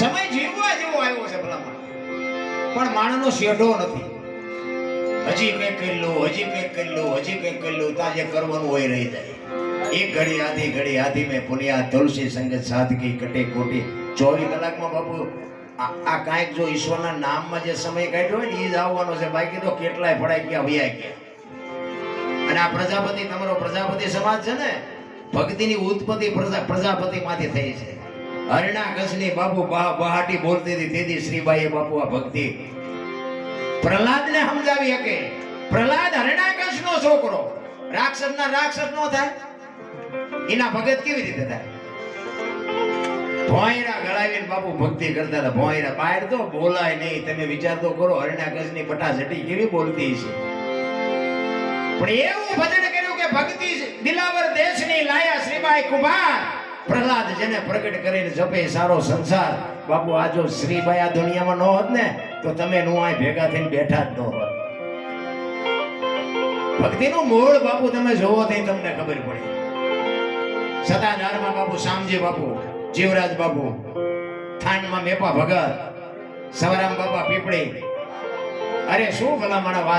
સમય જીવવા જેવો આવ્યો છે ભલામણ પણ માણસનો શેઢો નથી. હજી કંઈક કરી લો, હજી કંઈક કરી લો, હજી કંઈક કરી લો ત્યાં જે કરવાનું હોય રહી જાય. એક ઘડી આધી ઘડી આધી મેં પુનિયા તુલસી સંગત સાદગી કટે કોટી ચોવીસ કલાકમાં બાપુ, આ કાંઈક જો ઈશ્વરના નામમાં જે સમય કાઢ્યો હોય ને એ જ આવવાનો છે. બાકી તો કેટલાય ફળાઈ ગયા, વ્યાય ગયા. અને આ પ્રજાપતિ, તમારો પ્રજાપતિ સમાજ છે ને, ભક્તિની ઉત્પત્તિ પ્રજા, પ્રજાપતિમાંથી થઈ છે. હરણા કસની બાપુ બહાટી બોલતી હતી. તેથી શ્રીબાઈએ બાપુ આ ભક્તિ પ્રહલાદને સમજાવી શકે. પ્રહલાદ હરણાકશનો છોકરો. રાક્ષસના રાક્ષસ નો થાય. એના ભગત કેવી રીતે થાય? ભોંયરા ગળાવીને બાપુ ભક્તિ કરતા હતા. ભોંયરા બહાર તો બોલાય નહીં. તમે વિચાર તો કરો હરણાકશની પટાસટી કેવી બોલતી છે પણ એવું ભજન કર્યું કે ભક્તિ દિલાવર દેશની લાયા. શ્રીભાઈ કુમાર પ્રહલાદ જેને પ્રગટ કરીને જપે સારો સંસાર. બાપુ, આ જો શ્રીબાઈ આ દુનિયામાં ન હોત ને, તો તમે નું આ ભેગા થઈને બેઠા જ ન હોત. ભક્તિનું મૂળ બાપુ તમે જોવો તો તમને ખબર પડે. સદાધારમાં બાપુ શામજી બાપુ, જીવરાજ બાપુ થાનમાં મેપા ભગત, સવરામ બાપા પીપળી. અરે શું ભલા મારા વાત